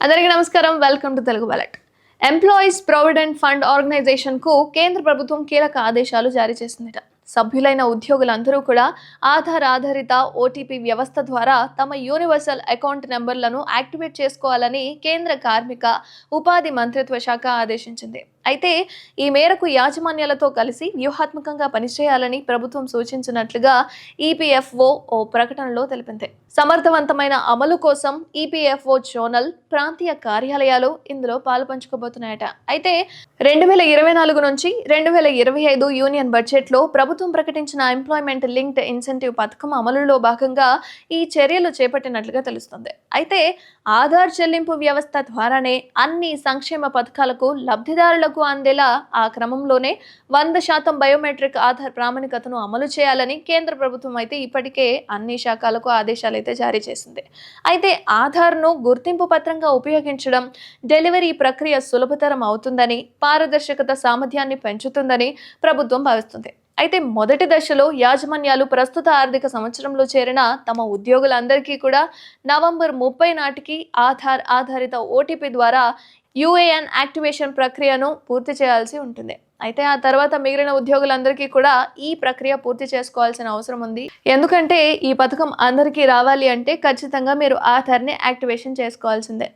అందరికీ నమస్కారం. Welcome to Telugu bullet employees provident fund ఆర్గనైజేషన్కు కేంద్ర ప్రభుత్వం కీలక ఆదేశాలు జారీ చేసిందట. సభ్యులైన ఉద్యోగులందరూ కూడా ఆధార్ ఆధారిత ఓటీపీ వ్యవస్థ ద్వారా తమ యూనివర్సల్ అకౌంట్ నెంబర్లను యాక్టివేట్ చేసుకోవాలని కేంద్ర కార్మిక ఉపాధి మంత్రిత్వ శాఖ ఆదేశించింది. అయితే ఈ మేరకు యాజమాన్యాలతో కలిసి వ్యూహాత్మకంగా పనిచేయాలని ప్రభుత్వం సూచించినట్లుగా ఈపీఎఫ్ఓ ఓ ప్రకటనలో తెలిపింది. సమర్థవంతమైన అమలు కోసం ఈపీఎఫ్ఓ జోనల్ ప్రాంతీయ కార్యాలయాలు ఇందులో పాలు పంచుకోబోతున్నాయట అయితే రెండు వేల ఇరవై నాలుగు నుంచి రెండు వేల ఇరవై ఐదు యూనియన్ బడ్జెట్లో ప్రభుత్వం ప్రకటించిన ఎంప్లాయ్మెంట్ లింక్డ్ ఇన్సెంటివ్ పథకం అమలులో భాగంగా ఈ చర్యలు చేపట్టినట్లుగా తెలుస్తుంది. అయితే ఆధార్ చెల్లింపు వ్యవస్థ ద్వారానే అన్ని సంక్షేమ పథకాలకు లబ్ధిదారులకు అందేలా ఆ క్రమంలోనే వంద శాతం బయోమెట్రిక్ ఆధార్ ప్రామాణికతను అమలు చేయాలని కేంద్ర ప్రభుత్వం అయితే ఇప్పటికే అన్ని శాఖలకు ఆదేశాలు అయితే జారీ చేసింది. అయితే ఆధార్ను గుర్తింపు పత్రంగా ఉపయోగించడం డెలివరీ ప్రక్రియ సులభతరం అవుతుందని పారదర్శకత సామర్థ్యాన్ని పెంచుతుందని ప్రభుత్వం భావిస్తుంది. అయితే మొదటి దశలో యాజమాన్యాలు ప్రస్తుత ఆర్థిక సంవత్సరంలో చేరిన తమ ఉద్యోగులందరికీ కూడా నవంబర్ ముప్పై నాటికి ఆధార్ ఆధారిత ఓటీపీ ద్వారా యూఏఎన్ యాక్టివేషన్ ప్రక్రియను పూర్తి చేయాల్సి ఉంటుంది. అయితే ఆ తర్వాత మిగిలిన ఉద్యోగులందరికీ కూడా ఈ ప్రక్రియ పూర్తి చేసుకోవాల్సిన అవసరం ఉంది. ఎందుకంటే ఈ పథకం అందరికీ రావాలి అంటే ఖచ్చితంగా మీరు ఆధార్ని యాక్టివేషన్ చేసుకోవాల్సిందే.